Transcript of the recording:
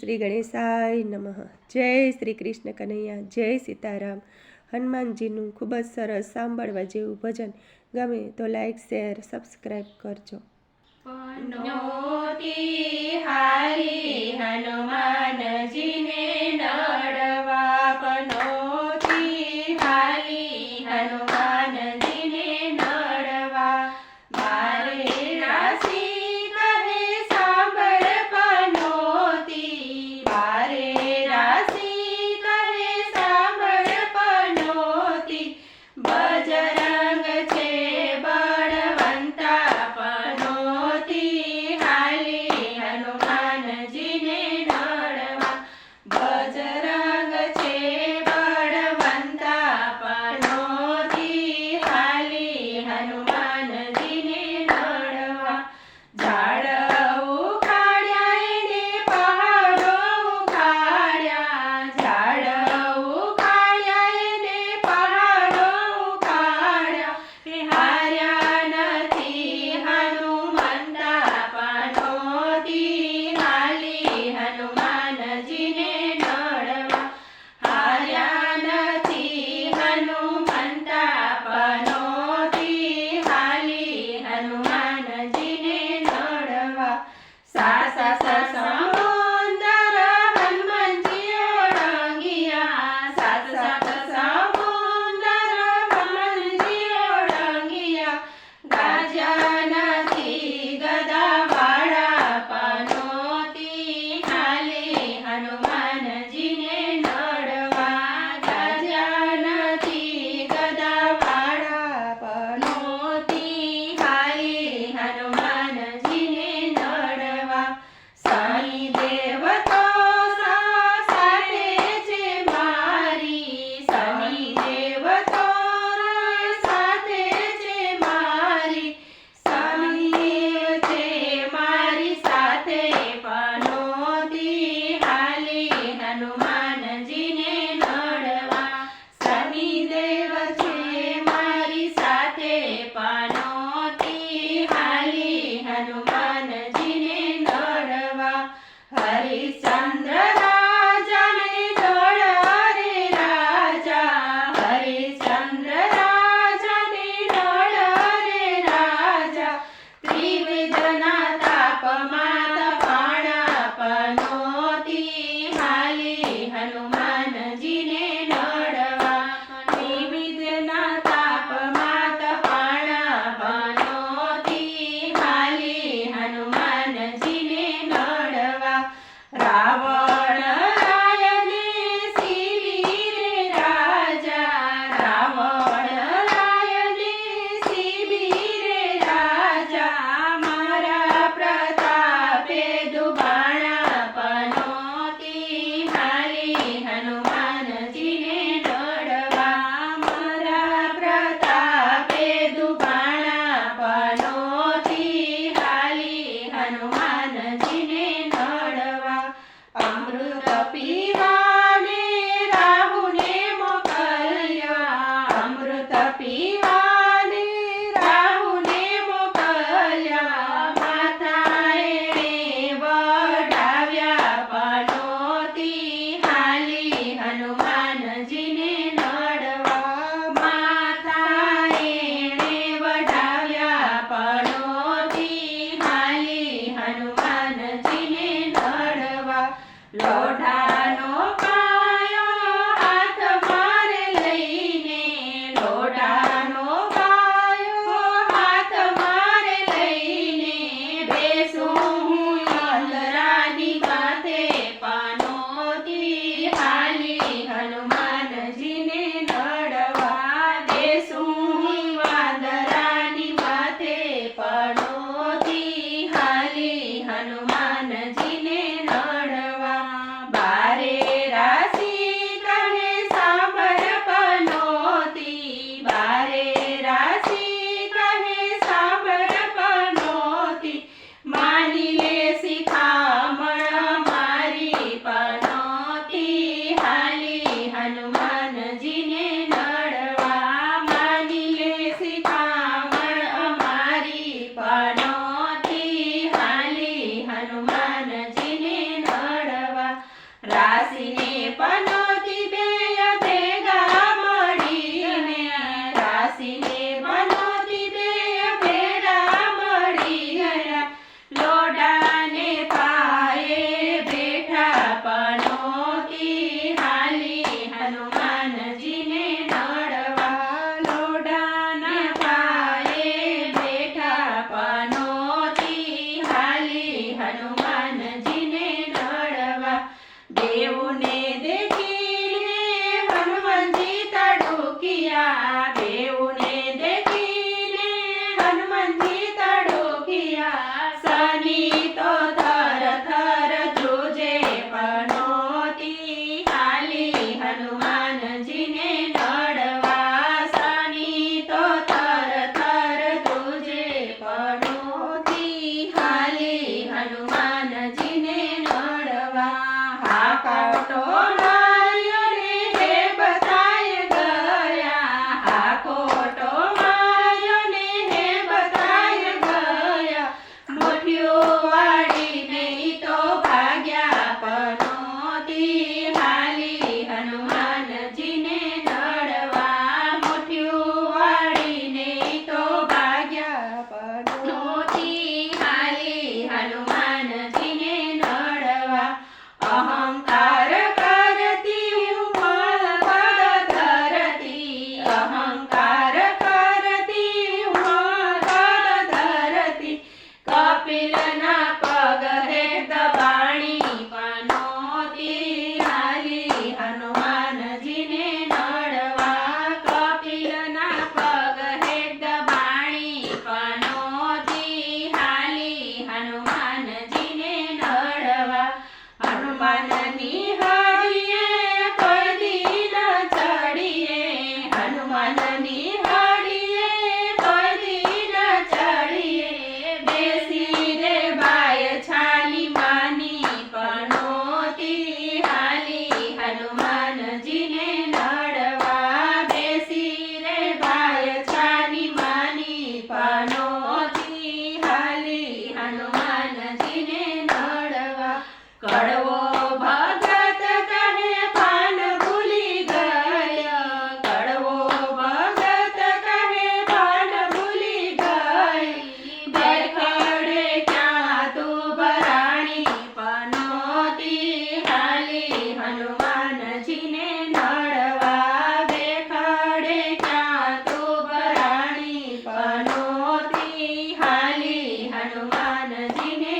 શ્રી ગણેશાય નમઃ. જય શ્રી કૃષ્ણ કનૈયા, જય સીતારામ. હનુમાનજીનું ખૂબ જ સરસ સાંભળવા જેવું ભજન ગમે તો લાઈક શેર સબસ્ક્રાઈબ કરજો. પનોતી sa sa sa. Harishchandra estava happy. மனதினே